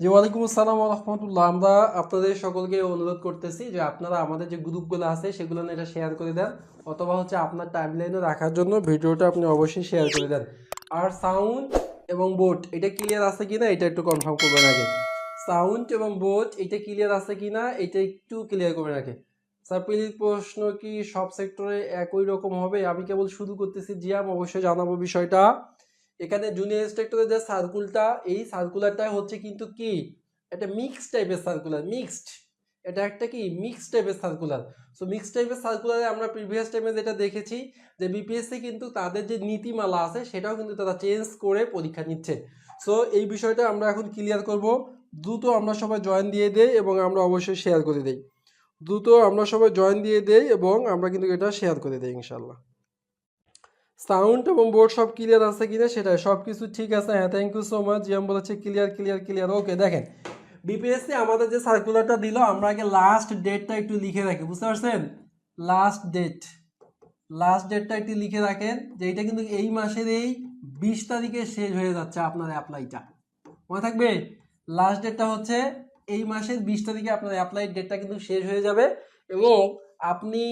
জি ওয়ালাইকুম আসসালাম রহমতুল্লাহ। আমরা আপনাদের সকলকে অনুরোধ করতেছি যে আপনারা আমাদের যে গ্রুপগুলো আছে, সেগুলো এটা শেয়ার করে দেন, অথবা হচ্ছে আপনার টাইমলাইনে রাখার জন্য ভিডিওটা আপনি অবশ্যই শেয়ার করে দেন। আর সাউন্ড এবং বোট এটা ক্লিয়ার আছে কিনা এটা একটু কনফার্ম করবেন আগে। সাউন্ড এবং বোট এটা ক্লিয়ার আছে কিনা এটা একটু ক্লিয়ার করবেন আগে। সাপ্লির প্রশ্ন কি সব সেক্টরে একই রকম হবে? আমি কেবল শুরু করতেছি। জিয়াম, অবশ্যই জানাব বিষয়টা। এখানে জুনিয়র ইন্সট্রাক্টরের যে সার্কুলটা এই সার্কুলারটা হচ্ছে কিন্তু কি? এটা মিক্স টাইপের সার্কুলার মিক্সড এটা একটা কি? মিক্স টাইপের সার্কুলার সো মিক্স টাইপের সার্কুলারে আমরা প্রিভিয়াস টাইমে যেটা দেখেছি, যে বিপিএসসি কিন্তু তাদের যে নীতিমালা আছে, সেটাও কিন্তু তারা চেঞ্জ করে পরীক্ষা নিচ্ছে। সো এই বিষয়টা আমরা এখন ক্লিয়ার করব। দ্রুত আমরা সবাই জয়েন দিয়ে দেই এবং আমরা অবশ্যই শেয়ার করে দেই। দ্রুত আমরা সবাই জয়েন দিয়ে দেই এবং আমরা কিন্তু এটা শেয়ার করে দেই ইনশাল্লাহ সাউন্ড এবং বোর্ড সব ক্লিয়ার আছে কিনা সেটাই সব কিছু ঠিক আছে হ্যাঁ থ্যাংক ইউ সো মাচ জিয়াম বলেছে ক্লিয়ার ক্লিয়ার ক্লিয়ার ওকে দেখেন বিপিএসসি আমাদের যে সার্কুলারটা দিল, আমরা আগে লাস্ট ডেটটা একটু লিখে রাখি, বুঝতে পারছেন? লাস্ট ডেট লাস্ট ডেটটা একটু লিখে রাখেন, যে এটা কিন্তু এই মাসের এই বিশ তারিখে শেষ হয়ে যাচ্ছে আপনার অ্যাপ্লাইটা মনে থাকবে? লাস্ট ডেটটা হচ্ছে এই মাসের বিশ তারিখে আপনার অ্যাপ্লাই ডেটটা কিন্তু শেষ হয়ে যাবে এবং আপনি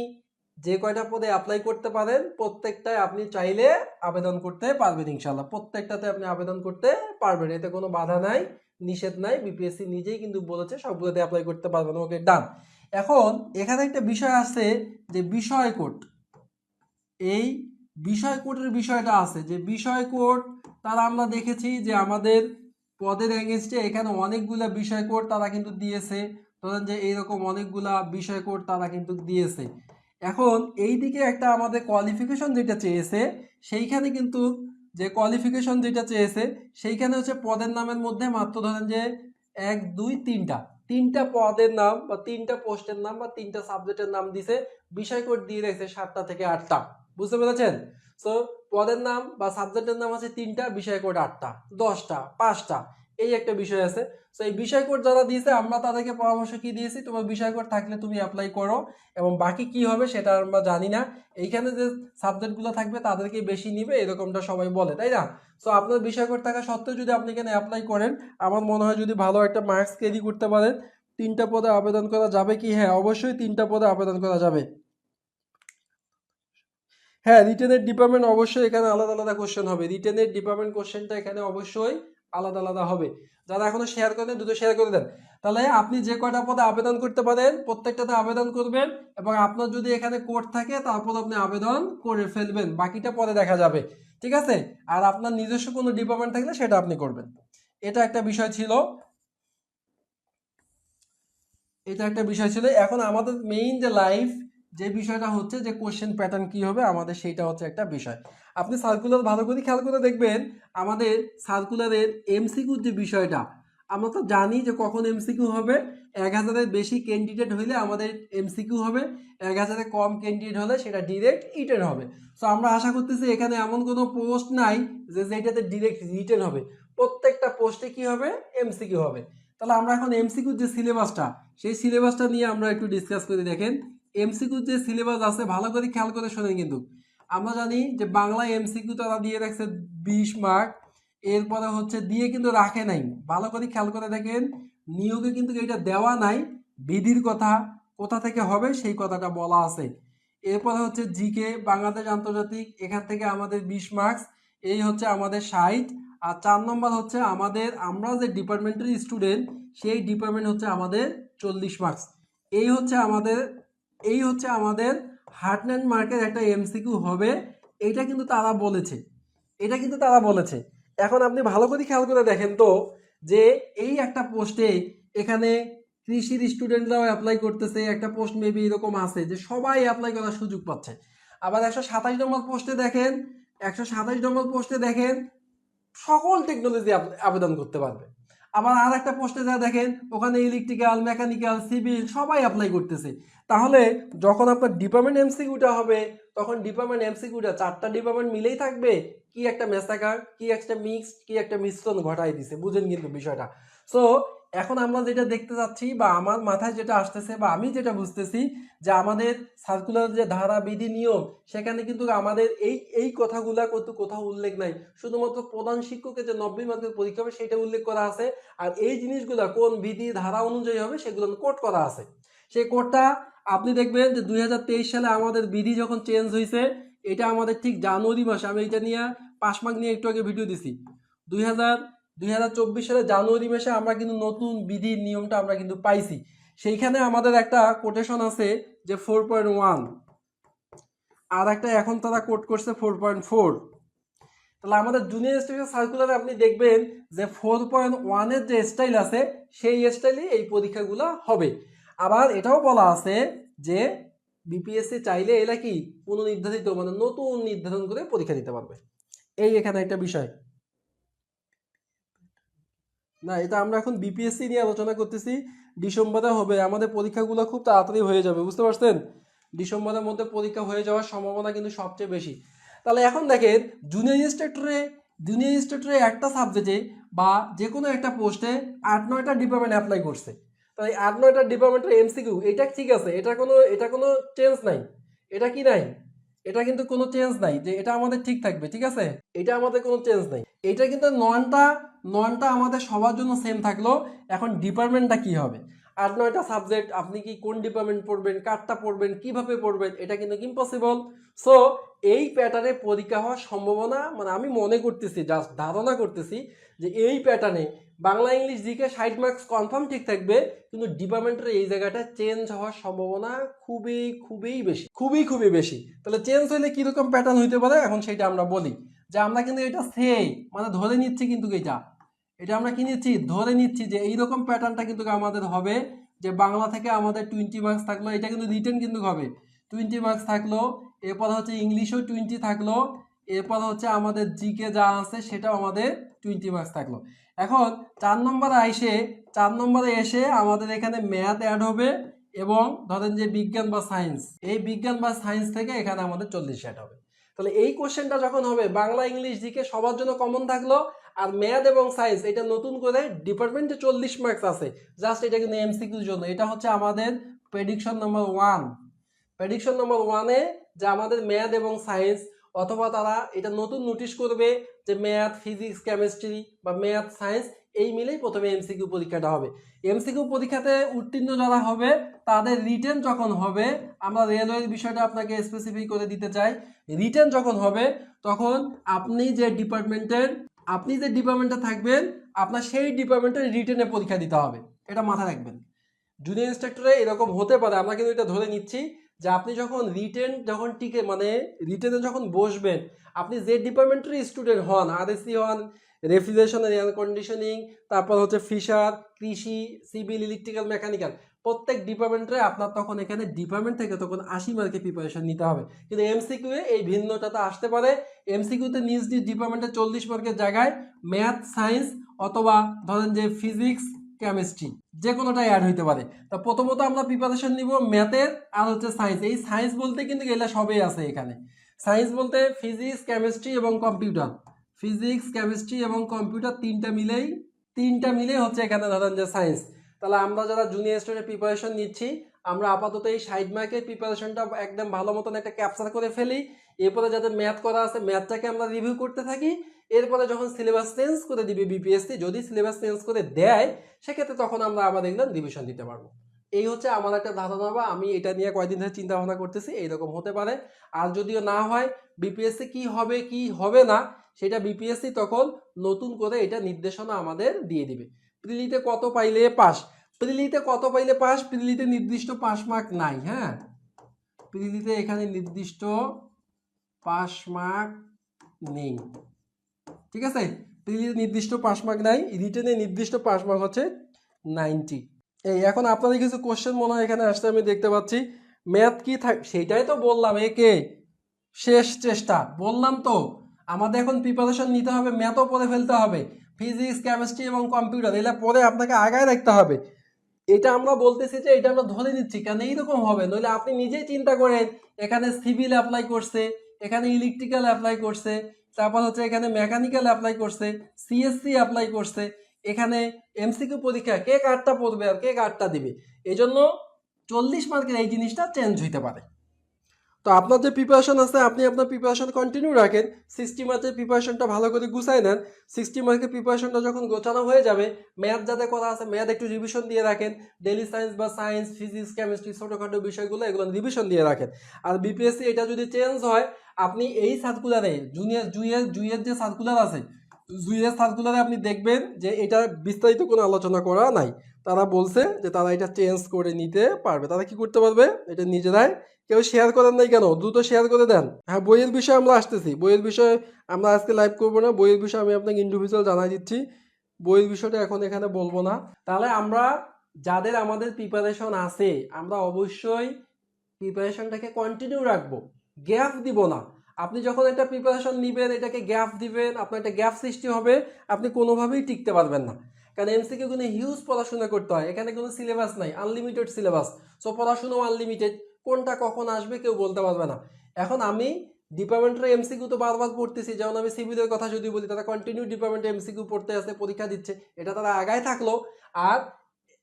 যে কয়টা পদে অ্যাপ্লাই করতে পারেন, প্রত্যেকটায় আপনি চাইলে আবেদন করতে পারবেন ইনশাল্লাহ প্রত্যেকটাতে আপনি আবেদন করতে পারবেন, এতে কোনো বাধা নাই, নিষেধ নাই বিপিএসসি নিজেই কিন্তু বলেছে, সবগুলোতে অ্যাপ্লাই করতে পারবেন। ওকে ডান এখন এখানে একটা বিষয় আছে যে বিষয় কোড। এই বিষয় কোডের বিষয়টা আছে যে বিষয় কোড, তারা আমরা দেখেছি যে আমাদের পদের এগেনস্টে এখানে অনেকগুলা বিষয় কোড তারা কিন্তু দিয়েছে। ধরেন যে এইরকম অনেকগুলা বিষয় কোড তারা কিন্তু দিয়েছে। এখন এই দিকে একটা আমাদের কোয়ালিফিকেশন যেটা চেয়েছে, সেইখানে কিন্তু যে কোয়ালিফিকেশন যেটা চেয়েছে, সেইখানে হচ্ছে পদের নামের মধ্যে মাত্র ধরেন যে এক, দুই, তিনটা। তিনটা পদের নাম বা তিনটা পোস্টের নাম বা তিনটা সাবজেক্টের নাম দিছে, বিষয় কোড দিয়ে রেখেছে সাতটা থেকে আটটা। বুঝতে পেরেছেন? সো পদের নাম বা সাবজেক্টের নাম আছে তিনটা, বিষয় কোড আটটা, দশটা, পাঁচটা। এই একটা বিষয় আছে। তো এই বিষয় কোড যারা দিয়েছে, আমরা তাদেরকে পরামর্শ কি দিয়েছি? তোমার বিষয় কোড থাকলে তুমি অ্যাপ্লাই করো এবং বাকি কি হবে সেটা আমরা জানি না। এইখানে যে সাবজেক্টগুলো থাকবে তাদেরকে বেশি নিবে, এরকমটা সবাই বলে, তাই না? সো আপনার বিষয় কোড থাকা সত্ত্বেও যদি আপনি এখানে অ্যাপ্লাই করেন, আমার মনে হয় যদি ভালো একটা মার্কস ক্যারি করতে পারেন, তিনটা পদে আবেদন করা যাবে কি? হ্যাঁ অবশ্যই তিনটা পদে আবেদন করা যাবে। হ্যাঁ রিটেনের ডিপার্টমেন্ট অবশ্যই এখানে আলাদা আলাদা কোশ্চেন হবে। রিটেনের ডিপার্টমেন্ট কোশ্চেনটা এখানে অবশ্যই আলাদা আলাদা হবে। যারা এখনও শেয়ার করেন দুটো শেয়ার করে দেন। তাহলে আপনি যে কয়টা পদে আবেদন করতে পারেন, প্রত্যেকটাতে আবেদন করবেন এবং আপনার যদি এখানে কোড থাকে, তারপর আপনি আবেদন করে ফেলবেন। বাকিটা পরে দেখা যাবে। ঠিক আছে? আর আপনার নিজস্ব কোনো ডিপার্টমেন্ট থাকলে সেটা আপনি করবেন। এটা একটা বিষয় ছিল। এটা একটা বিষয় ছিল। এখন আমাদের মেইন যে লাইফ যে বিষয়টা হচ্ছে যে কোশ্চেন প্যাটার্ন কি হবে, আমাদের সেইটা হচ্ছে একটা বিষয়। আপনি সার্কুলার ভালো করে খেয়াল করে দেখবেন, আমাদের সার্কুলারের এমসিকিউর যে বিষয়টা, আমরা তো জানি যে কখন এমসিকিউ হবে। এক হাজারের বেশি ক্যান্ডিডেট হইলে আমাদের এমসিকিউ হবে, এক হাজারের কম ক্যান্ডিডেট হলে সেটা ডিরেক্ট রিটেন হবে। সো আমরা আশা করতেছি এখানে এমন কোনো পোস্ট নাই যে যেটাতে ডিরেক্ট রিটেন হবে। প্রত্যেকটা পোস্টে কি হবে? এমসিকিউ হবে। তাহলে আমরা এখন এমসিকিউর যে সিলেবাসটা সেই সিলেবাসটা নিয়ে আমরা একটু ডিসকাস করে দেখেন। এমসিকিউর যে সিলেবাস আছে, ভালো করে খেয়াল করে শোনেন কিন্তু। আমরা জানি যে বাংলা এমসিকিউ তারা দিয়ে রাখছে বিশ মার্ক এরপরে হচ্ছে দিয়ে কিন্তু রাখে নাই। ভালো করে খেয়াল করে দেখেন, নিয়োগে কিন্তু এটা দেওয়া নাই, বিধির কথা, কোথা থেকে হবে সেই কথাটা বলা আছে। এরপরে হচ্ছে জিকে, বাংলাদেশ আন্তর্জাতিক, এখান থেকে আমাদের বিশ মার্কস এই হচ্ছে আমাদের ষাট, আর চার নম্বর হচ্ছে আমাদের, আমরা যে ডিপার্টমেন্টের স্টুডেন্ট সেই ডিপার্টমেন্ট হচ্ছে আমাদের চল্লিশ মার্কস এই হচ্ছে আমাদের এই হচ্ছে আমাদের হার্টল্যান্ড মার্কের একটা এমসিকিউ হবে। এটা কিন্তু তারা বলেছে। এটা কিন্তু তারা বলেছে। এখন আপনি ভালো করে খেয়াল করে দেখেন তো যে এই একটা পোস্টে এখানে কৃষির স্টুডেন্টরাও অ্যাপ্লাই করতেছে। একটা পোস্ট মেবি এরকম আছে যে সবাই অ্যাপ্লাই করার সুযোগ পাচ্ছে। আবার একশো সাতাশ নম্বর পোস্টে দেখেন, একশো সাতাশ নম্বর পোস্টে দেখেন সকল টেকনোলজি আবেদন করতে পারবে। আবার আর একটা পোস্টে যা দেখেন, ওখানে ইলেকট্রিক্যাল মেকানিক্যাল সিভিল সবাই অ্যাপ্লাই করতেছে। তাহলে যখন আপনার ডিপার্টমেন্ট এমসিকিউটা হবে, তখন ডিপার্টমেন্ট এমসিকিউটা চারটা ডিপার্টমেন্ট মিলেই থাকবে, কি একটা মেসাকার কি একটা মিক্সড কি একটা মিশ্রণ ঘটাই দিছে। বুঝেন কিন্তু বিষয়টা। সো এখন আমরা যেটা দেখতে যাচ্ছি বা আমার মাথায় যেটা আসতেছে বা আমি যেটা বুঝতেছি যে আমাদের সার্কুলার যে ধারা, বিধি, নিয়ম, সেখানে কিন্তু আমাদের এই এই কথাগুলা কিন্তু কোথাও উল্লেখ নাই। শুধুমাত্র প্রধান শিক্ষকের যে নব্বই মার্কের পরীক্ষা হবে সেটা উল্লেখ করা আছে। আর এই জিনিসগুলা কোন বিধি, ধারা অনুযায়ী হবে সেগুলো কোড করা আছে। সেই কোডটা আপনি দেখবেন যে দুই হাজার তেইশ সালে আমাদের বিধি যখন চেঞ্জ হয়েছে এটা আমাদের ঠিক জানুয়ারি মাসে, আমি এটা নিয়ে মার্ক নিয়ে একটু আগে ভিডিও দিছি। দুই হাজার দুই হাজার চব্বিশ সালে জানুয়ারি মাসে আমরা কিন্তু নতুন বিধির নিয়মটা আমরা কিন্তু পাইছি। সেইখানে আমাদের একটা কোটেশন আছে যে ফোর পয়েন্ট ওয়ান আর একটা এখন তারা কোট করছে ফোর পয়েন্ট ফোর তাহলে আমাদের জুনিয়র স্টেশন সার্কুলারে আপনি দেখবেন যে ফোর পয়েন্ট ওয়ানের যে স্টাইল আছে, সেই স্টাইলে এই পরীক্ষাগুলো হবে। আবার এটাও বলা আছে যে বিপিএসসি চাইলে এরা কি পুনর্নির্ধারিত মানে নতুন নির্ধারণ করে পরীক্ষা দিতে পারবে। এই এখানে একটা বিষয়। না, এটা আমরা এখন বিপিএসসি নিয়ে আলোচনা করতেছি। ডিসেম্বরে হবে, আমাদের পরীক্ষাগুলো খুব তাড়াতাড়ি হয়ে যাবে, বুঝতে পারছেন? ডিসেম্বরের মধ্যে পরীক্ষা হয়ে যাওয়ার সম্ভাবনা কিন্তু সবচেয়ে বেশি। তাহলে এখন দেখেন জুনিয়র ইনস্ট্রাক্টরে জুনিয়র ইনস্ট্রাক্টরে একটা সাবজেক্টে বা যে কোনো একটা পোস্টে আট, নয়টা ডিপার্টমেন্ট অ্যাপ্লাই করছে। তাই আট, নয়টা ডিপার্টমেন্টের এমসিকিউ এটা ঠিক আছে? এটা কোনো এটা কোনো চেঞ্জ নাই। এটা কি নাই? এটা কিন্তু কোনো চেঞ্জ নাই, যে এটা আমাদের ঠিক থাকবে, ঠিক আছে? এটা আমাদের কোনো চেঞ্জ নাই। এটা কিন্তু ননটা ননটা আমাদের সবার জন্য সেম থাকল। এখন ডিপার্টমেন্টটা কি হবে? আট নয়টা সাবজেক্ট আপনি কি কোন ডিপার্টমেন্ট পড়বেন, কারটা পড়বেন, কীভাবে পড়বেন, এটা কিন্তু ইম্পসিবল সো এই প্যাটার্নে পরীক্ষা হওয়ার সম্ভাবনা মানে আমি মনে করতেছি জাস্ট ধারণা করতেছি, যে এই প্যাটার্নে বাংলা ইংলিশ জিকে ষাট মার্কস কনফার্ম ঠিক থাকবে, কিন্তু ডিপার্টমেন্টের এই জায়গাটা চেঞ্জ হওয়ার সম্ভাবনা খুবই খুবই বেশি। খুবই খুবই বেশি। তাহলে চেঞ্জ হলে কীরকম প্যাটার্ন হইতে পারে? এখন সেটা আমরা বলি যে আমরা কিন্তু এটা সেই মানে ধরে নিচ্ছি কিন্তু এটা। এটা আমরা কি নিচ্ছি? ধরে নিচ্ছি যে এইরকম প্যাটার্নটা কিন্তু আমাদের হবে যে বাংলা থেকে আমাদের টোয়েন্টি মার্কস থাকল, এটা কিন্তু রিটার্ন কিন্তু হবে। টোয়েন্টি মার্কস থাকল, এরপর হচ্ছে ইংলিশও টোয়েন্টি থাকল এরপর হচ্ছে আমাদের জিকে যা আছে সেটাও আমাদের টোয়েন্টি মার্কস থাকল। এখন চার নম্বরে আইসে, চার নম্বরে এসে আমাদের এখানে ম্যাথ অ্যাড হবে এবং ধরেন যে বিজ্ঞান বা সায়েন্স এই বিজ্ঞান বা সায়েন্স থেকে এখানে আমাদের চল্লিশ অ্যাড হবে। তাহলে এই কোশ্চেনটা যখন হবে, বাংলা, ইংলিশ জিকে সবার জন্য কমন থাকল আর ম্যাথ এবং সায়েন্স এটা নতুন করে ডিপার্টমেন্টে চল্লিশ মার্কস আছে। জাস্ট এটা কিন্তু এমসিকিউর জন্য। এটা হচ্ছে আমাদের prediction number one prediction number ওয়ানে যে আমাদের ম্যাথ এবং সায়েন্স অথবা তারা এটা নতুন নোটিশ করবে যে ম্যাথ ফিজিক্স কেমিস্ট্রি বা ম্যাথ সায়েন্স এই মিলেই প্রথমে এমসিকিউ পরীক্ষাটা হবে। এমসিকিউ পরীক্ষাতে উত্তীর্ণ যারা হবে, তাদের রিটেন যখন হবে, আমরা রেলওয়ের বিষয়টা আপনাকে স্পেসিফিক করে দিতে চাই। রিটেন যখন হবে, তখন আপনি যে ডিপার্টমেন্টের আপনি যে ডিপার্টমেন্টে থাকবেন, আপনার সেই ডিপার্টমেন্টের রিটেনে পরীক্ষা দিতে হবে। এটা মাথায় রাখবেন। জুনিয়র ইনস্ট্রাক্টরে এরকম হতে পারে, আমরা কিন্তু এটা ধরে নিচ্ছি। যে আপনি যখন রিটেন যখন টিকে মানে রিটেনে যখন বসবেন, আপনি যে ডিপার্টমেন্টের স্টুডেন্ট হন আরএসসি হন রেফ্রিজারেশন এয়ার কন্ডিশনিং তারপর হচ্ছে ফিশার কৃষি সিভিল ইলেকট্রিক্যাল মেকানিক্যাল প্রত্যেক ডিপার্টমেন্টে আপনার তখন এখানে ডিপার্টমেন্ট থেকে তখন আশি মার্কের প্রিপারেশন নিতে হবে। কিন্তু এমসিকিউ এ এই ভিন্নতাটা আসতে পারে। এমসিকিউতে নিজ নিজ ডিপার্টমেন্টে চল্লিশ মার্কের জায়গায় ম্যাথ সায়েন্স অথবা ধরেন যে ফিজিক্স কেমিস্ট্রি যে কোনোটাই অ্যাড হইতে পারে। তা প্রথমত আমরা প্রিপারেশন নিব ম্যাথের আর হচ্ছে সায়েন্স এই সায়েন্স বলতে কিন্তু এগুলা সবই আছে এখানে। সায়েন্স বলতে ফিজিক্স কেমিস্ট্রি এবং কম্পিউটার ফিজিক্স কেমিস্ট্রি এবং কম্পিউটার তিনটা মিলেই তিনটা মিলেই হচ্ছে এখানে ধরেন যে সায়েন্স তাহলে আমরা যারা জুনিয়র স্টুডেন্ট প্রিপারেশন নিচ্ছি, আমরা আপাতত এই সাইড মার্কের প্রিপারেশনটা একদম ভালো মতন একটা ক্যাপচার করে ফেলি। এরপরে যাদের ম্যাথ করা আছে ম্যাথটাকে আমরা রিভিউ করতে থাকি। এরপরে যখন সিলেবাস চেঞ্জ করে দিবে বিপিএসসি যদি সিলেবাস চেঞ্জ করে দেয়, সেক্ষেত্রে তখন আমরা আবার এগুলো রিভিশন দিতে পারব। এই হচ্ছে আমার একটা ধারণা বা আমি এটা নিয়ে কয়েকদিন ধরে চিন্তা ভাবনা করতেছি, এইরকম হতে পারে। আর যদিও না হয় বিপিএসসি কি হবে কি হবে না, সেটা বিপিএসসি তখন নতুন করে এটা নির্দেশনা আমাদের দিয়ে দিবে। প্রিলিতে কত পাইলে পাস প্রিলিতে কত পাইলে পাস প্রিলিতে নির্দিষ্ট পাস মার্ক নাই হ্যাঁ? প্রিলিতে এখানে নির্দিষ্ট পাস মার্ক নেই। ঠিক আছে? নির্দিষ্ট পাস মার্ক নাই রিটেনে নির্দিষ্ট পাস মার্ক হচ্ছে নাইনটি। এই, এখন আপনাদের কিছু কোশ্চেন মনে হয় এখানে আসতে আমি দেখতে পাচ্ছি। ম্যাথ কি থাক, সেটাই তো বললাম একে শেষ চেষ্টা, বললাম তো। আমাদের এখন প্রিপারেশন নিতে হবে, ম্যাথও পরে ফেলতে হবে। ফিজিক্স কেমিস্ট্রি এবং কম্পিউটার এগুলো পরে আপনাকে আগায় রাখতে হবে। এটা আমরা বলতেছি যে, এটা আমরা ধরে নিচ্ছি, কেন এইরকম হবে? নইলে আপনি নিজেই চিন্তা করেন, এখানে সিভিল অ্যাপ্লাই করছে। এখানে ইলেকট্রিক্যাল অ্যাপ্লাই করছে, তারপর হচ্ছে এখানে মেকানিক্যাল অ্যাপ্লাই করছে সিএসসি অ্যাপ্লাই করছে, এখানে এমসিকিউ পরীক্ষা, কে কার্ডটা পড়বে আর কে কার্ডটা দিবে? এই জন্য চল্লিশ মার্কের এই জিনিসটা চেঞ্জ হইতে পারে। তো আপনার যে প্রিপারেশন আছে, আপনি আপনার প্রিপারেশন কন্টিনিউ রাখেন। সিক্সটি মার্কের প্রিপারেশনটা ভালো করে গুছাই নেন। সিক্সটি মার্কের প্রিপারেশনটা যখন গোছানো হয়ে যাবে ম্যাথ যাতে করা আছে ম্যাথ একটু রিভিশন দিয়ে রাখেন। ডেলি সায়েন্স বা সায়েন্স ফিজিক্স কেমিস্ট্রি ছোটোখাটো বিষয়গুলো এগুলো রিভিশন দিয়ে রাখেন। আর বিপিএসসি এটা যদি চেঞ্জ হয়, আপনি এই সার্কুলারে জুনিয়র জুয়ের জুয়ের যে সার্কুলার আছে জুয়ের সার্কুলারে আপনি দেখবেন যে এটা বিস্তারিত কোনো আলোচনা করা নাই। তারা বলছে যে তারা এটা চেঞ্জ করে নিতে পারবে। তারা কি করতে পারবে? এটা নিজেরাই কেউ শেয়ার করেন নাই কেন? দ্রুত শেয়ার করে দেন। হ্যাঁ বইয়ের বিষয়ে আমরা আসতেছি। বইয়ের বিষয়ে আমরা আজকে লাইভ করব না। বইয়ের বিষয়ে আমি আপনাকে ইন্ডিভিজুয়াল জানাই দিচ্ছি। বইয়ের বিষয়টা এখন এখানে বলব না। তাহলে আমরা যাদের আমাদের প্রিপারেশন আছে, আমরা অবশ্যই প্রিপারেশনটাকে কন্টিনিউ রাখব। গ্যাপ দিব না। আপনি যখন একটা প্রিপারেশন নেবেন, এটাকে গ্যাপ দিবেন, আপনার একটা গ্যাপ সৃষ্টি হবে, আপনি কোনোভাবেই টিকতে পারবেন না। কারণ এমসিকে কোনো হিউজ পড়াশোনা করতে হয়। এখানে কোনো সিলেবাস নাই আনলিমিটেড সিলেবাস সো পড়াশোনাও আনলিমিটেড কোনটা কখন আসবে কেউ বলতে পারবে না। এখন আমি ডিপার্টমেন্টের এমসিকিউ তো বারবার পড়তেছি, যেমন আমি সিভিলের কথা যদি বলি, তারা কন্টিনিউ ডিপার্টমেন্টে এমসিকিউ পড়তে আসে পরীক্ষা দিচ্ছে। এটা তারা আগায় থাকল। আর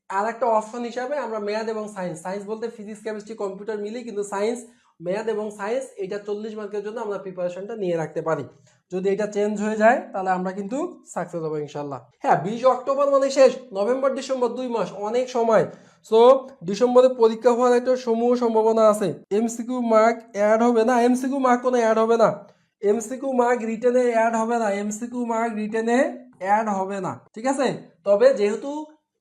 আর একটা অপশন হিসাবে আমরা ম্যাথ এবং সায়েন্স সায়েন্স বলতে ফিজিক্স কেমিস্ট্রি কম্পিউটার মিলেই কিন্তু সায়েন্স ম্যাথ এবং সায়েন্স এটা চল্লিশ মার্কের জন্য আমরা প্রিপারেশনটা নিয়ে রাখতে পারি। যদি এটা চেঞ্জ হয়ে যায়, তাহলে আমরা কিন্তু সাকসেস হব ইনশাল্লাহ হ্যাঁ বিশ অক্টোবর মানে শেষ, নভেম্বর, ডিসেম্বর, দুই মাস, অনেক সময়। সো ডিসেম্বরে পরীক্ষা হওয়ার একটা সমূহ সম্ভাবনা আছে। এমসিকিউ মার্ক অ্যাড হবে না? এমসিকিউ মার্ক কোনো অ্যাড হবে না। এমসিকিউ মার্ক রিটেনে অ্যাড হবে না। এমসিকিউ মার্ক রিটেনে অ্যাড হবে না। ঠিক আছে? তবে যেহেতু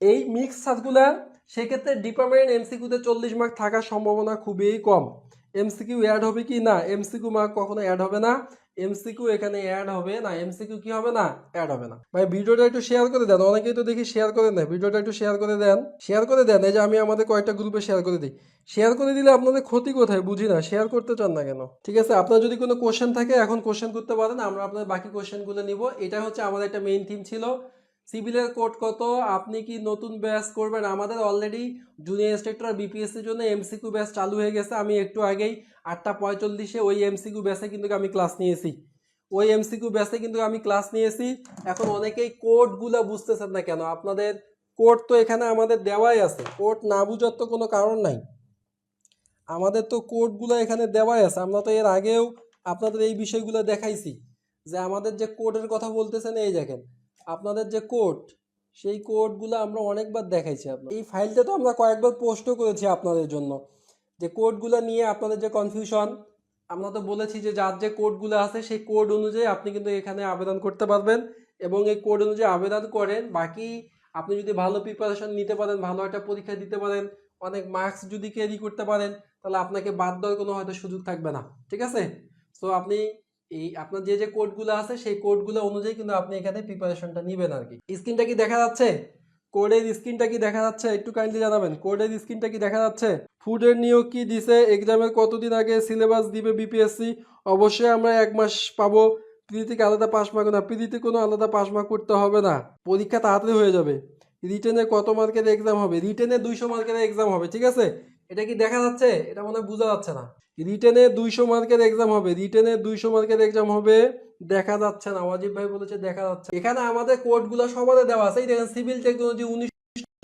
এই মিক্স সার্কুলার সেক্ষেত্রে ডিপার্টমেন্ট এমসিকিউতে চল্লিশ মার্ক থাকার সম্ভাবনা খুবই কম। এমসিকিউ অ্যাড হবে কি? না এমসিকিউ মার্ক কখনো অ্যাড হবে না। এমসিকিউ এখানে অ্যাড হবে না এমসিকিউ কি হবে না? অ্যাড হবে না। ভাই, ভিডিওটা একটু শেয়ার করে দেন। অনেকেই তো দেখি শেয়ার করে দেন ভিডিওটা একটু শেয়ার করে দেন। শেয়ার করে দেন। এই যে আমি আমাদের কয়েকটা গ্রুপে শেয়ার করে দিই। শেয়ার করে দিলে আপনাদের ক্ষতি কোথায়? বুঝি না। শেয়ার করতে চান না কেন? ঠিক আছে? আপনার যদি কোনো কোশ্চেন থাকে, এখন কোশ্চেন করতে পারেন। আমরা আপনার বাকি কোশ্চেনগুলো নিব। এটা হচ্ছে আমাদের একটা মেইন থিম ছিল। সিভিলের কোড কত? আপনি কি নতুন ব্যাচ করবেন? আমাদের অলরেডি জুনিয়র ইন্সট্রাক্টর বিপিএসসির জন্য এমসিকিউ ব্যাচ চালু হয়ে গেছে। আমি একটু আগেই আটটা পঁয়তাল্লিশে ওই এমসিকিউ ব্যাচে কিন্তু আমি ক্লাস নিয়েছি। ওই এমসিকিউ ব্যাচে কিন্তু আমি ক্লাস নিয়েছি। এখন অনেকেই কোডগুলো বুঝতেছেন না কেন? আপনাদের কোড তো এখানে আমাদের দেওয়াই আছে। কোড না বুঝার তো কোনো কারণ নাই। আমাদের তো কোডগুলো এখানে দেওয়াই আছে। আমরা তো এর আগেও আপনাদের এই বিষয়গুলো দেখাইছি যে আমাদের যে কোডের কথা বলতেছেন, এই দেখেন। আপনাদের যে কোড সেই কোডগুলো আমরা অনেকবার দেখাইছি আপনার এই ফাইলটা তো আমরা কয়েকবার পোস্টও করেছি আপনাদের জন্য। যে কোডগুলো নিয়ে আপনাদের যে কনফিউশন আমরা তো বলেছি যে যার যে কোডগুলো আছে, সেই কোড অনুযায়ী আপনি কিন্তু এখানে আবেদন করতে পারবেন এবং এই কোড অনুযায়ী আবেদন করেন। বাকি আপনি যদি ভালো প্রিপারেশন নিতে পারেন, ভালো একটা পরীক্ষা দিতে পারেন, অনেক মার্কস যদি ক্যারি করতে পারেন, তাহলে আপনাকে বাদ দেওয়ার কোনো হয়তো সুযোগ থাকবে না। ঠিক আছে? সো আপনি এই আপনার যে যে কোডগুলো আছে, সেই কোডগুলো অনুযায়ী কিন্তু আপনি এখানে প্রিপারেশনটা নেবেন আর কি স্ক্রিনটা কি দেখা যাচ্ছে? কোডের স্ক্রিনটা কি দেখা যাচ্ছে? একটু কাইন্ডলি জানাবেন। কোডের স্ক্রিনটা কি দেখা যাচ্ছে? ফুডের নিয়োগ কি দিছে? এক্সামের কতদিন আগে সিলেবাস দিবে বিপিএসসি অবশ্যই আমরা এক মাস পাবো। প্রীতিকে আলাদা পাস মার্ক না পিডিতে কোনো আলাদা পাস মার্ক করতে হবে না। পরীক্ষা তাড়াতাড়ি হয়ে যাবে। রিটেনে কত মার্কের এক্সাম হবে? রিটেনে দুইশো মার্কের এক্সাম হবে, ঠিক আছে? এটা কি দেখা যাচ্ছে? এটা মনে হয় বোঝা যাচ্ছে না। রিটেনে দুইশো মার্কের এক্সাম হবে। রিটেনে দুইশো মার্কের এক্সাম হবে। দেখা যাচ্ছে না। ওয়াজিব ভাই বলেছে দেখা যাচ্ছে। এখানে আমাদের কোডগুলো সবারে দেওয়া আছে। দেখেন সিভিল টেকনোলজি উনিশ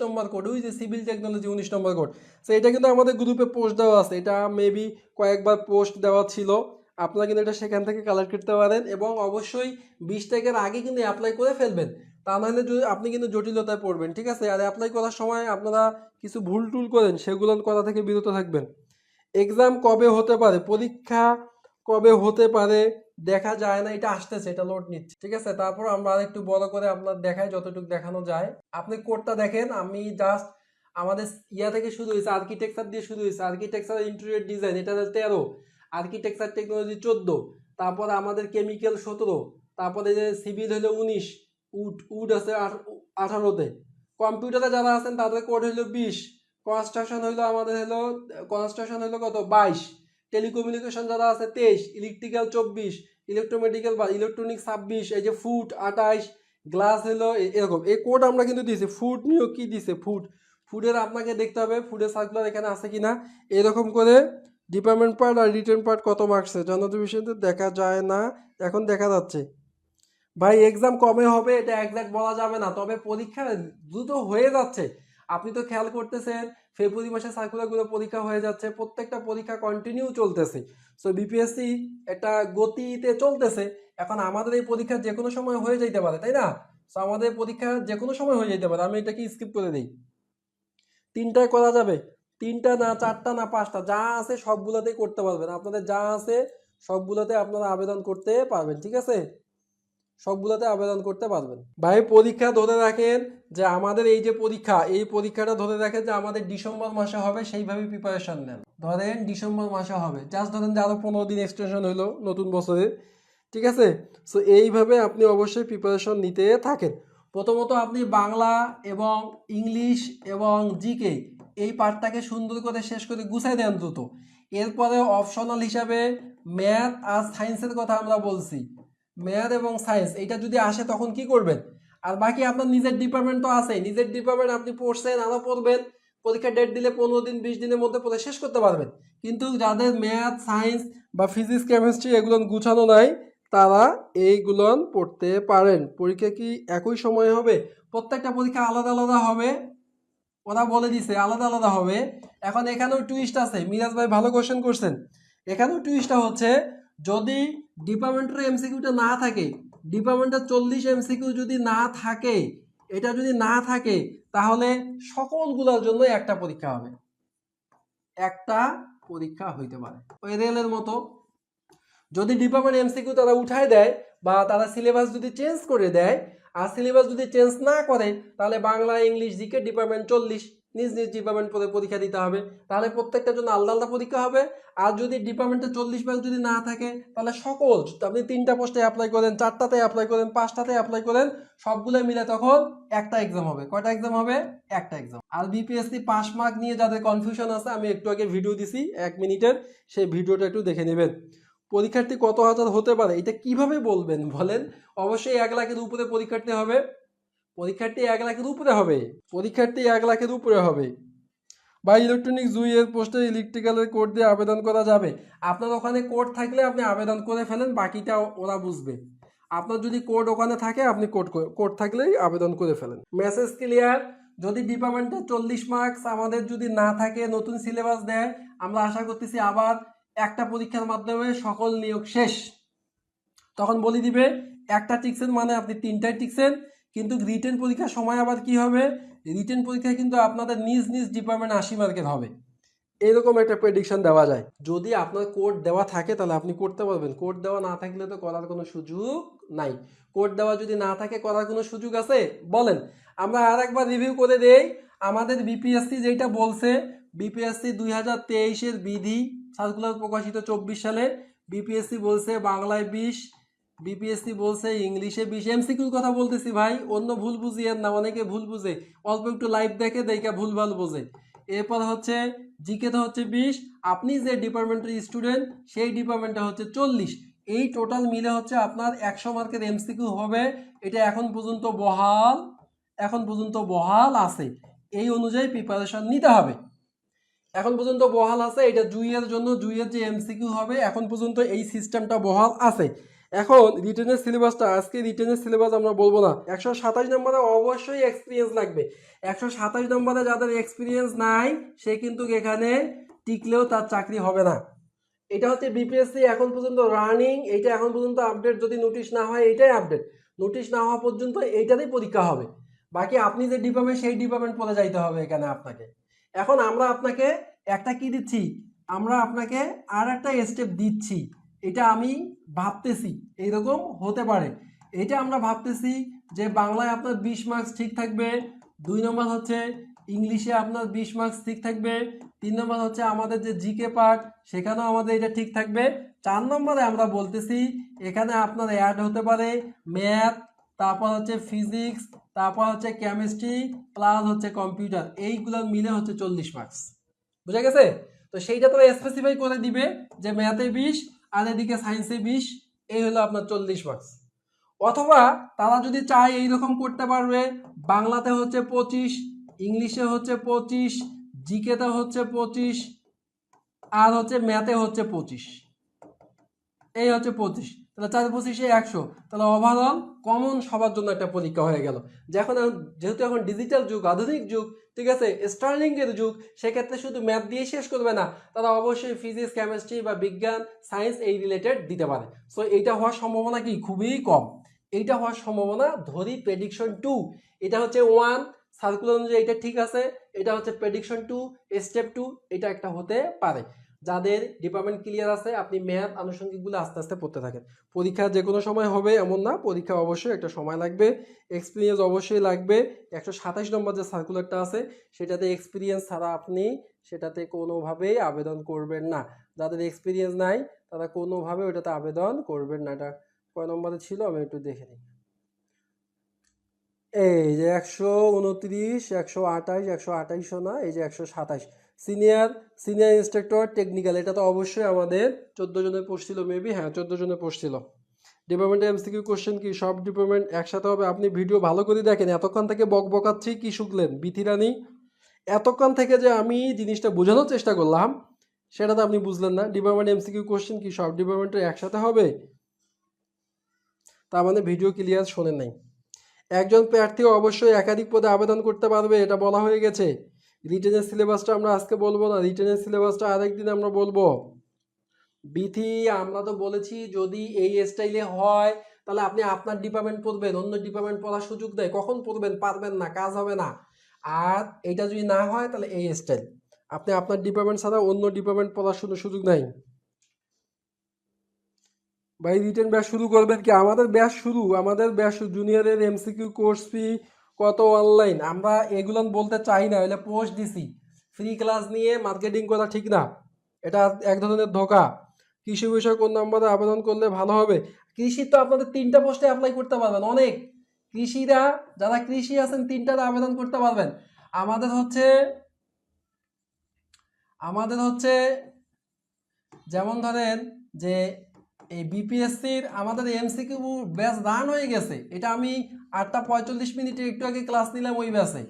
নম্বর কোড ওই যে সিভিল টেকনোলজি উনিশ নম্বর কোড তো এটা কিন্তু আমাদের গ্রুপে পোস্ট দেওয়া আছে। এটা মেবি কয়েকবার পোস্ট দেওয়া ছিল। আপনারা কিন্তু এটা সেখান থেকে কালেক্ট করতে পারেন এবং অবশ্যই বিশ তারিখের আগে কিন্তু অ্যাপ্লাই করে ফেলবেন। তা নাহলে যদি আপনি কিন্তু জটিলতায় পড়বেন, ঠিক আছে? আর অ্যাপ্লাই করার সময় আপনারা কিছু ভুল টুল করেন, সেগুলো করা থেকে বিরত থাকবেন। এক্সাম কবে হতে পারে? পরীক্ষা কবে হতে পারে? দেখা যায় না, এটা আসতেছে, এটা লোড নিচ্ছে। ঠিক আছে? তারপর আমরা আরেকটু বড় করে আপনার দেখাই, যতটুকু দেখানো যায়। আপনি কোডটা দেখেন, আমি জাস্ট আমাদের ইয়া থেকে শুরু হয়েছে আর্কিটেকচার দিয়ে শুরু হয়েছে। আর্কিটেকচার ইন্টেরিয়র ডিজাইন এটা তেরো। আর্কিটেকচার টেকনোলজি চোদ্দ। তারপর আমাদের কেমিক্যাল সতেরো। তারপরে যে সিভিল হলো উনিশ। উড উড আছে আঠারোতে। কম্পিউটারে যারা আছেন, তাদের কোড হলো বিশ। কনস্ট্রাকশন হইল আমাদের হলো কনস্ট্রাকশন হলো কত? বাইশ। টেলিকমিউনিকেশন যারা আছে, তেইশ। ইলেকট্রিক্যাল চব্বিশ। ইলেকট্রোমেটিক্যাল বা ইলেকট্রনিক ছাব্বিশ। এই যে ফুড আঠাইশ। গ্লাস হলো এরকম। এই কোড আমরা কিন্তু দিয়েছি। ফুড নিয়েও কি দিছে? ফুড ফুডের আপনাকে দেখতে হবে ফুডের সার্কুলার এখানে আছে কিনা। এরকম করে ডিপার্টমেন্ট পার্ট আর রিটার্ন পার্ট কত মার্কসে জানাতে বিষয়তে দেখা যায় না। এখন দেখা যাচ্ছে। ভাই এক্সাম কবে হবে? এটা একজ্যাক্ট বলা যাবে না। তবে পরীক্ষা দ্রুত হয়ে যাচ্ছে। আপনি তো খেয়াল করতেছেন ফেব্রুয়ারি মাসে সার্কুলারগুলো পরীক্ষা হয়ে যাচ্ছে, প্রত্যেকটা পরীক্ষা কন্টিনিউ চলতেছে। সো বিপিএসসি একটা গতিতে চলতেছে। এখন আমাদের এই পরীক্ষা যে কোনো সময় হয়ে যাইতে পারে, তাই না? সো আমাদের পরীক্ষা যে কোনো সময় হয়ে যেতে পারে। আমি এটাকে স্কিপ করে দিই। তিনটায় করা যাবে। তিনটা না, চারটা না, পাঁচটা, যা আছে সবগুলোতেই করতে পারবেন। আপনাদের যা আছে সবগুলোতে আপনারা আবেদন করতে পারবেন, ঠিক আছে? সবগুলোতে আবেদন করতে পারবেন। ভাই, পরীক্ষা ধরে রাখেন যে আমাদের এই যে পরীক্ষা, এই পরীক্ষাটা ধরে রাখেন যে আমাদের ডিসেম্বর মাসে হবে, সেইভাবে প্রিপারেশন নেন। ধরেন ডিসেম্বর মাসে হবে। জাস্ট ধরেন যে আরও পনেরো দিন এক্সটেনশন হলো নতুন বছরে। ঠিক আছে? সো এইভাবে আপনি অবশ্যই প্রিপারেশন নিতে থাকেন। প্রথমত আপনি বাংলা এবং ইংলিশ এবং জিকে এই পার্টটাকে সুন্দর করে শেষ করে গুছাই দেন দ্রুত। এরপরে অপশনাল হিসাবে ম্যাথ আর সায়েন্সের কথা আমরা বলছি। ম্যাথ এবং সায়েন্স এটা যদি আসে তখন কি করবেন? আর বাকি আপনার নিজের ডিপার্টমেন্ট তো আছে নিজের ডিপার্টমেন্ট আপনি পড়ছেন আরও পড়বেন পরীক্ষা ডেট দিলে পনেরো দিন, বিশ দিনের মধ্যে পড়ে শেষ করতে পারবেন। কিন্তু যাদের ম্যাথ সায়েন্স বা ফিজিক্স কেমিস্ট্রি এগুলো গুছানো নাই, তারা এইগুলন পড়তে পারেন। পরীক্ষা কি একই সময় হবে? প্রত্যেকটা পরীক্ষা আলাদা আলাদা হবে? ওরা বলে দিছে, আলাদা আলাদা হবে। এখন এখানেও টুইস্ট আছে। মিরাজ ভাই ভালো কোশ্চেন করছেন। এখানেও টুইস্টটা হচ্ছে যদি ডিপার্টমেন্টের এমসিকিউটা না থাকে ডিপার্টমেন্টের চল্লিশ এমসিকিউ যদি না থাকে, এটা যদি না থাকে, তাহলে সকলগুলোর জন্য একটা পরীক্ষা হবে। একটা পরীক্ষা হইতে পারে। ওই রেলের মতো। যদি ডিপার্টমেন্ট এমসিকিউ তারা উঠায় দেয় বা তারা সিলেবাস যদি চেঞ্জ করে দেয়, আর সিলেবাস যদি চেঞ্জ না করে, তাহলে বাংলা, ইংলিশ দিকে ডিপার্টমেন্ট চল্লিশ। নিজ নিজ ডিপার্টমেন্ট পরে পরীক্ষা দিতে হবে। তাহলে প্রত্যেকটার জন্য আলাদা আলাদা পরীক্ষা হবে। আর যদি ডিপার্টমেন্টে চল্লিশ ভাগ যদি না থাকে, তাহলে সকল, আপনি তিনটা পোস্টে অ্যাপ্লাই করেন, চারটাতে অ্যাপ্লাই করেন, পাঁচটাতে অ্যাপ্লাই করেন সবগুলো মিলে তখন একটা এক্সাম হবে। কয়টা এক্সাম হবে? একটা এক্সাম আর বিপিএসসি পাস মার্ক নিয়ে যাদের কনফিউশন আছে, আমি একটু আগে ভিডিও দিছি, এক মিনিটের, সেই ভিডিওটা একটু দেখে নেবেন। পরীক্ষার্থী কত হাজার হতে পারে, এটা কীভাবে বলবেন বলেন? অবশ্যই এক লাখের উপরে পরীক্ষার্থী হবে। পরীক্ষার্থী এক লাখের উপরে হবে। পরীক্ষার্থী এক লাখের উপরে হবে। বা ইলেকট্রনিক জুই এর পোস্টে ইলেকট্রিক্যালের কোড দিয়ে আবেদন করা যাবে। আপনার ওখানে কোড থাকলে আপনি আবেদন করে ফেলেন, বাকিটা ওরা বুঝবে। আপনার যদি কোড ওখানে থাকে, আপনি কোড কোড থাকলেই আবেদন করে ফেলেন। মেসেজ ক্লিয়ার যদি ডিপার্টমেন্টে চল্লিশ মার্কস আমাদের যদি না থাকে, নতুন সিলেবাস দেয় আমরা আশা করতেছি আবার একটা পরীক্ষার মাধ্যমে সকল নিয়োগ শেষ। তখন বলে দিবে, একটা টিকসেন মানে আপনি তিনটায় টিকছেন কিন্তু রিটেন পরীক্ষার সময় আবার কি হবে? রিটেন পরীক্ষায় কিন্তু আপনাদের নিজ নিজ ডিপার্টমেন্ট আশি মার্কের হবে। এরকম একটা প্রেডিকশন দেওয়া যায়। যদি আপনার কোড দেওয়া থাকে, তাহলে আপনি করতে পারবেন। কোড দেওয়া না থাকলে তো করার কোনো সুযোগ নাই। কোড দেওয়া যদি না থাকে, করার কোনো সুযোগ আছে? বলেন, আমরা আর একবার রিভিউ করে দেই। আমাদের বিপিএসসি যেটা বলছে বিপিএসসি দুই হাজার তেইশের বিধি সার্কুলার প্রকাশিত চব্বিশ সালে। বিপিএসসি বলছে বাংলায় বিশ বিপিএসসি বলছে, ইংলিশে বিশ এমসিকিউর কথা বলতেছি ভাই। অন্য ভুল বুঝিয়েন না, অনেকে ভুল বুঝে। অল্প একটু লাইভ দেখে দেখা ভুল ভালো বোঝে। এরপর হচ্ছে জিকেতে হচ্ছে বিশ, আপনি যে ডিপার্টমেন্টের স্টুডেন্ট সেই ডিপার্টমেন্টে হচ্ছে চল্লিশ। এই টোটাল মিলে হচ্ছে আপনার একশো মার্কের এমসিকিউ হবে। এটা এখন পর্যন্ত বহাল, এখন পর্যন্ত বহাল আছে। এই অনুযায়ী প্রিপারেশন নিতে হবে। এখন পর্যন্ত বহাল আছে, এটা জুইয়ের জন্য জুইয়ের যে এমসিকিউ হবে, এখন পর্যন্ত এই সিস্টেমটা বহাল আছে। এখন রিটেনের সিলেবাসটা আজকে রিটেনের সিলেবাস আমরা বলব না। একশো সাতাশ নম্বরে অবশ্যই এক্সপিরিয়েন্স লাগবে। একশো সাতাশ নম্বরে যাদের এক্সপিরিয়েন্স নাই, সে কিন্তু এখানে টিকলেও তার চাকরি হবে না। এটা হচ্ছে বিপিএসসি এখন পর্যন্ত রানিং এটা এখন পর্যন্ত আপডেট যদি নোটিশ না হয়, এটাই আপডেট নোটিশ না হওয়া পর্যন্ত এইটারই পরীক্ষা হবে। বাকি আপনি যে ডিপার্টমেন্ট সেই ডিপার্টমেন্ট পরে যাইতে হবে এখানে আপনাকে। এখন আমরা আপনাকে একটা কি দিচ্ছি? আমরা আপনাকে আর একটা স্টেপ দিচ্ছি। এটা আমি ভাবতেছি, এইরকম হতে পারে। এটা আমরা ভাবতেছি যে বাংলায় আপনার বিশ মার্কস ঠিক থাকবে, দুই নম্বর হচ্ছে ইংলিশে আপনার বিশ মার্কস ঠিক থাকবে, তিন নম্বর হচ্ছে আমাদের যে জিকে পার্ট সেখানেও আমাদের এটা ঠিক থাকবে। চার নম্বরে আমরা বলতেছি এখানে আপনার অ্যাড হতে পারে ম্যাথ তারপর হচ্ছে ফিজিক্স তারপর হচ্ছে কেমিস্ট্রি প্লাস হচ্ছে কম্পিউটার এইগুলো মিলে হচ্ছে চল্লিশ মার্কস বুঝা গেছে? তো সেইটা তো স্পেসিফাই করে দিবে যে ম্যাথে বিশ আর এদিকে সায়েন্সে বিশ, এই হলো আপনার চল্লিশ মার্কস অথবা তারা যদি চায় এইরকম করতে পারবে, বাংলাতে হচ্ছে পঁচিশ, ইংলিশে হচ্ছে পঁচিশ, জিকেতে হচ্ছে পঁচিশ, আর হচ্ছে ম্যাথে হচ্ছে পঁচিশ। এই হচ্ছে পঁচিশ। তাহলে চার পঁচিশে একশো। তাহলে ওভারঅল কমন সবার জন্য একটা পরীক্ষা হয়ে গেল। যখন যেহেতু এখন ডিজিটাল যুগ, আধুনিক যুগ ঠিক আছে? স্টার্লিংয়ের যুগ, সেক্ষেত্রে শুধু ম্যাথ দিয়ে শেষ করবে না, তারা অবশ্যই ফিজিক্স কেমিস্ট্রি বা বিজ্ঞান সায়েন্স এই রিলেটেড দিতে পারে। সো এইটা হওয়ার সম্ভাবনা কি? খুবই কম। এইটা হওয়ার সম্ভাবনা ধরি প্রেডিকশন টু এটা হচ্ছে ওয়ান সার্কুলার অনুযায়ী এটা ঠিক আছে, এটা হচ্ছে প্রেডিকশন টু স্টেপ টু এটা একটা হতে পারে। যাদের ডিপার্টমেন্ট ক্লিয়ার আছে, আপনি ম্যাথ আনুষঙ্গিকগুলো আস্তে আস্তে পড়তে থাকেন। পরীক্ষা যে কোনো সময় হবে এমন না, পরীক্ষা অবশ্যই একটা সময় লাগবে এক্সপিরিয়েন্স অবশ্যই লাগবে। একশো সাতাশ নম্বর যে সার্কুলারটা আছে, সেটাতে এক্সপিরিয়েন্স ছাড়া আপনি সেটাতে কোনোভাবেই আবেদন করবেন না। যাদের এক্সপিরিয়েন্স নাই, তারা কোনোভাবে ওটাতে আবেদন করবেন না। এটা কয় নম্বরে ছিল? আমি একটু দেখে নিই। এই যে একশো উনত্রিশ, একশো আঠাশ, একশো আঠাইশও না, এই যে একশো সাতাশ। Senior senior instructor, technical. এটা তো অবশ্যই আমাদের চোদ্দ জনের পড়ছিল মেবি হ্যাঁ চোদ্দ জনের পড়ছিল ডিপার্টমেন্টে এমসিকিউ কোশ্চেন কি? সব ডিপার্টমেন্ট একসাথে হবে। আপনি ভিডিও ভালো করে দেখেন, এতক্ষণ থেকে বক বকাচ্ছি, কি শুকলেন? বিথিরানি এতক্ষণ থেকে যে আমি জিনিসটা বোঝানোর চেষ্টা করলাম, সেটা তো আপনি বুঝলেন না। ডিপার্টমেন্ট এমসিকিউ কোশ্চেন কি? সব ডিপার্টমেন্টের একসাথে হবে? তার মানে ভিডিও ক্লিয়ার শোনেন নাই। একজন প্রার্থী অবশ্যই একাধিক পদে আবেদন করতে পারবে, এটা বলা হয়ে গেছে। রিটেনের সিলেবাসটা আমরা আজকে বলব না রিটেনের সিলেবাসটা আরেকদিন আমরা বলব। বিথি আমরা তো বলেছি, যদি এই স্টাইলে হয়, তাহলে আপনি আপনার ডিপার্টমেন্ট পড়বেন, অন্য ডিপার্টমেন্ট পড়ার সুযোগ দেয়। কখন পড়বেন, পারবেন না, কাজ হবে না। আর এটা যদি না হয়, তাহলে এই স্টাইল আপনি আপনার ডিপার্টমেন্ট ছাড়া অন্য ডিপার্টমেন্ট পড়ার সুযোগ নাই। ভাই রিটেন ব্যাচ শুরু করবেন কি? আমাদের ব্যাচ শুরু, আমাদের ব্যাচ জুনিয়রের এমসিকিউ কোর্স ফি কত অনলাইন আমরা এগুলো বলতে চাই না, হলে পোস্ট দিছি। ফ্রি ক্লাস নিয়ে মার্কেটিং করা ঠিক না। এটা এক ধরনের ধোকা। কৃষি বিষয় কোন নম্বরে আবেদন করলে ভালো হবে? কৃষি তো আপনাদের তিনটা পোস্টে অ্যাপ্লাই করতে পারবেন, অনেক। কৃষিরা, যারা কৃষি আছেন, তিনটার আবেদন করতে পারবেন। আমাদের হচ্ছে আমাদের হচ্ছে, যেমন ধরেন যে এই বিপিএসসির আমাদের এমসিকিউ ব্যাচ রান হয়ে গেছে। এটা আমি আটটা পঁয়তাল্লিশ মিনিটে একটু আগে ক্লাস নিলাম, ওই ব্যাচে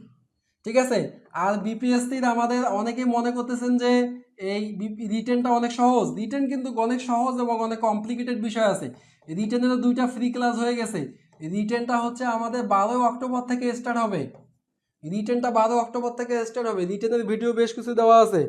ঠিক আছে? আর বিপিএসসির আমাদের অনেকেই মনে করতেছেন যে এই রিটেনটা অনেক সহজ। রিটেন কিন্তু অনেক সহজ এবং অনেক কমপ্লিকেটেড বিষয় আছে। রিটেনেরও দুইটা ফ্রি ক্লাস হয়ে গেছে। রিটেনটা হচ্ছে আমাদের বারোই অক্টোবর থেকে স্টার্ট হবে। রিটেনটা বারো অক্টোবর থেকে স্টার্ট হবে। রিটেনের ভিডিও বেশ কিছু দেওয়া আছে।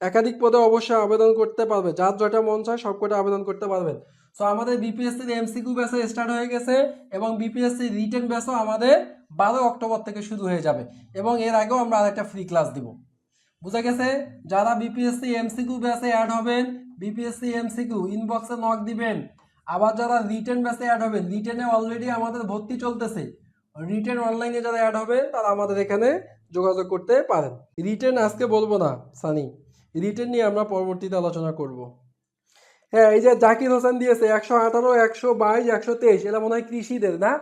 একাধিক পদে অবশ্যই আবেদন করতে পারবে। যার যেটা মন চায় সব কটা আবেদন করতে পারবেন। সো আমাদের বিপিএসসির এমসিকিউ ব্যাচও স্টার্ট হয়ে গেছে এবং বিপিএসসি রিটেন ব্যাচও আমাদের বারো অক্টোবর থেকে শুরু হয়ে যাবে এবং এর আগেও আমরা আরেকটা ফ্রি ক্লাস দিব। বুঝা গেছে? যারা বিপিএসসি এমসিকিউ ব্যাচে অ্যাড হবেন বিপিএসসি এমসিকিউ ইনবক্সে নক দিবেন, আবার যারা রিটেন ব্যাচে অ্যাড হবেন রিটেনে অলরেডি আমাদের ভর্তি চলতেছে রিটেন অনলাইনে যারা অ্যাড হবেন তারা আমাদের এখানে যোগাযোগ করতে পারেন। রিটেন আজকে বলব না, সানি। রিটেন নিয়ে আমরা পরবর্তীতে আলোচনা করব। হ্যাঁ এই যে জাকির হোসেন দিয়েছে, একশো আঠারো, একশো বাইশ, একশো তেইশ, এরা মনে হয় কৃষিদের, না?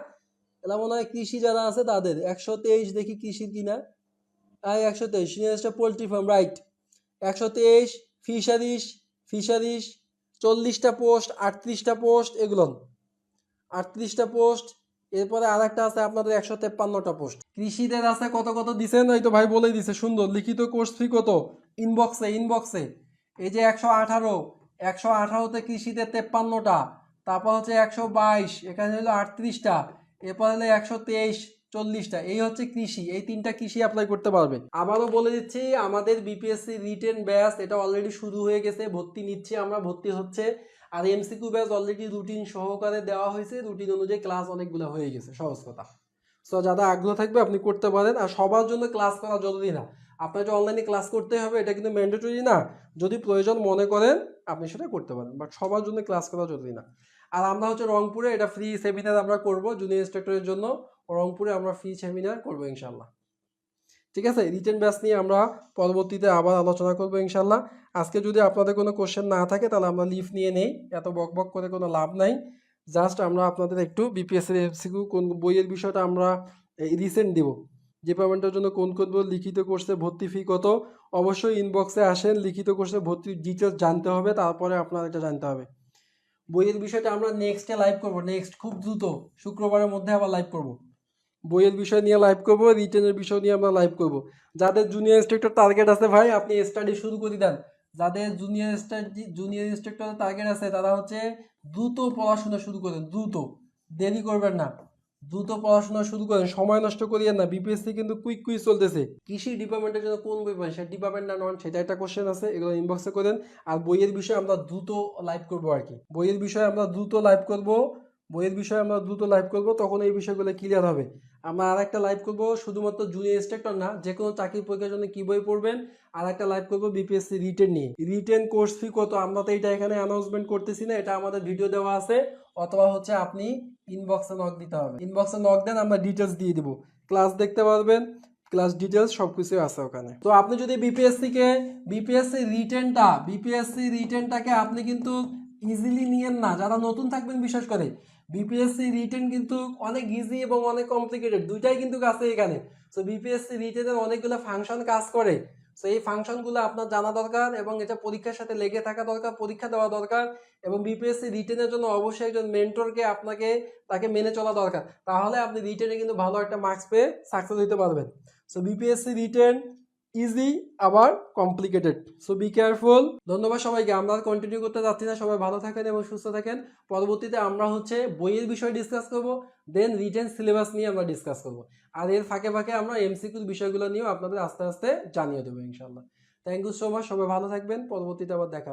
এরা মনে হয় কৃষি যারা আছে তাদের। একশো তেইশ দেখি কৃষির কিনা। আয়, একশো তেইশ নিয়ারেস্টটা পোলট্রি ফার্ম রাইট একশো তেইশ ফিশারিস ফিশারিস চল্লিশটা পোস্ট, আটত্রিশটা পোস্ট, এগুলো। আটত্রিশটা পোস্ট, এরপরে আর একটা আছে আপনাদের একশো তেপ্পান্নটা পোস্ট। কৃষিদের আছে কত কত দিছেন এই তো ভাই বলেই দিছে, সুন্দর। লিখিত কোর্স ফি কত? ইনবক্সে ইনবক্সে এই যে একশো আঠারো একশো আঠারোতে কৃষিতে তেপ্পান্নটা, তারপর হচ্ছে একশো বাইশ, এখানে হলো আটত্রিশটা, এরপর হলো একশো তেইশ, চল্লিশটা, এই হচ্ছে কৃষি, এই তিনটা কৃষি অ্যাপ্লাই করতে পারবে আবারও বলে দিচ্ছি, আমাদের বিপিএসসি রিটেন ব্যাস, এটা অলরেডি শুরু হয়ে গেছে, ভর্তি নিচ্ছে আমরা, ভর্তি হচ্ছে। আর এমসিকিউ ব্যাস অলরেডি রুটিন সহকারে দেওয়া হয়েছে রুটিন অনুযায়ী ক্লাস অনেকগুলো হয়ে গেছে, সহজ কথা। সো যারা আগ্রহ থাকবে, আপনি করতে পারেন, আর সবার জন্য ক্লাস করা জরুরি না। আপনার যে অনলাইনে ক্লাস করতে হবে, এটা কিন্তু ম্যান্ডেটরি না। যদি প্রয়োজন মনে করেন আপনি সেটা করতে পারেন বাট সবার জন্য ক্লাস করা জরুরি না। আর আমরা হচ্ছে রংপুরে এটা ফ্রি সেমিনার আমরা করব জুনিয়র ইনস্ট্রাক্টরের জন্য। রংপুরে আমরা ফ্রি সেমিনার করব ইনশাল্লাহ ঠিক আছে? রিটেন ব্যাচ নিয়ে আমরা পরবর্তীতে আবার আলোচনা করব ইনশাল্লাহ আজকে যদি আপনাদের কোনো কোশ্চেন না থাকে, তাহলে আমরা লিভ নিয়ে নেই। এত বক বক করে কোনো লাভ নাই। জাস্ট আমরা আপনাদের একটু বিপিএসসি এফসিকিউ কোন বইয়ের বিষয়টা আমরা রিসেন্ট দিব। ডিপার্টমেন্টের জন্য কোন কোন লিখিত কোর্সে ভর্তি ফি কত? অবশ্যই ইনবক্সে আসেন, লিখিত কোর্সে ভর্তির ডিটেলস জানতে হবে, তারপরে আপনার এটা জানতে হবে। বইয়ের বিষয়টা আমরা নেক্সটে লাইভ করব নেক্সট খুব দ্রুত, শুক্রবারের মধ্যে আবার লাইভ করব। বইয়ের বিষয় নিয়ে লাইভ করব রিটেনের বিষয় নিয়ে আমরা লাইভ করব। যাদের জুনিয়র ইনস্ট্রাক্টর টার্গেট আছে ভাই, আপনি স্টাডি শুরু করে দেন। যাদের জুনিয়র স্টাডি জুনিয়র ইনস্ট্রাক্টরের টার্গেট আছে, তারা হচ্ছে দ্রুত পড়াশোনা শুরু করেন, দ্রুত। দেরি করবেন না। দ্রুত পড়াশোনা শুরু করেন, সময় নষ্ট করিয়েন না বিপিএসসি কিন্তু কুইক কুইক চলতেছে। কৃষি ডিপার্টমেন্টের জন্য কোন বই পড়েন? সেটা ডিপার্টমেন্ট না নন সেটা একটা কোশ্চেন আছে, এগুলো ইনবক্সে করেন। আর বইয়ের বিষয়ে আমরা দ্রুত লাইভ করব আর কি। বইয়ের বিষয়ে আমরা দ্রুত লাইভ করব। বইয়ের বিষয়ে আমরা দ্রুত লাইভ করব, তখন এই বিষয়গুলো ক্লিয়ার হবে। আমরা আর একটা লাইভ করব, শুধুমাত্র জুনিয়র ইনস্ট্রাক্টর না, যে কোনো চাকরির পরীক্ষার জন্য কি বই পড়বেন আর একটা লাইভ করব বিপিএসসি রিটেন নিয়ে। রিটেন কোর্স ফি কত? আমরা তো এটা এখানে অ্যানাউন্সমেন্ট করতেছি না, এটা আমাদের ভিডিও দেওয়া আছে, অথবা হচ্ছে আপনি ইনবক্সে নক দিতে হবে। ইনবক্সে নক দেন, আমরা ডিটেলস দিয়ে দিব। ক্লাস দেখতে পারবেন ক্লাস ডিটেলস সব কিছুই আছে ওখানে। তো আপনি যদি বিপিএসসি কে বিপিএসসি রিটেনটা বিপিএসসি রিটেনটাকে আপনি কিন্তু ইজিলি নিয়েন না। যারা নতুন থাকবেন বিশেষ করে বিপিএসসি রিটেন কিন্তু অনেক ইজি এবং অনেক কমপ্লিকেটেড দুইটাই কিন্তু আছে এখানে। সো বিপিএসসি রিটেনের অনেকগুলো ফাংশন কাজ করে। সো এই ফাংশনগুলো আপনার জানা দরকার এবং এটা পরীক্ষার সাথে লেগে থাকা দরকার, পরীক্ষা দেওয়া দরকার এবং বিপিএসসি রিটেনের জন্য অবশ্যই একজন মেন্টরকে আপনাকে, তাকে মেনে চলা দরকার। তাহলে আপনি রিটেনে কিন্তু ভালো একটা মার্কস পেয়ে সাকসেস হতে পারবেন। সো বিপিএসসি রিটেন ইজি আবার কমপ্লিকেটেড সো বি কেয়ারফুল ধন্যবাদ সবাইকে। আমরা কন্টিনিউ করতে যাচ্ছি না। সবাই ভালো থাকেন এবং সুস্থ থাকেন। পরবর্তীতে আমরা হচ্ছে বইয়ের বিষয় ডিসকাস করব। দেন রিটেন সিলেবাস নিয়ে আমরা ডিসকাস করব। আর এর ফাঁকে ফাঁকে আমরা এমসিকিউর বিষয়গুলো নিয়েও আপনাদের আস্তে আস্তে জানিয়ে দেবো ইনশাল্লাহ থ্যাংক ইউ সো মাচ সবাই ভালো থাকবেন। পরবর্তীতে আবার দেখা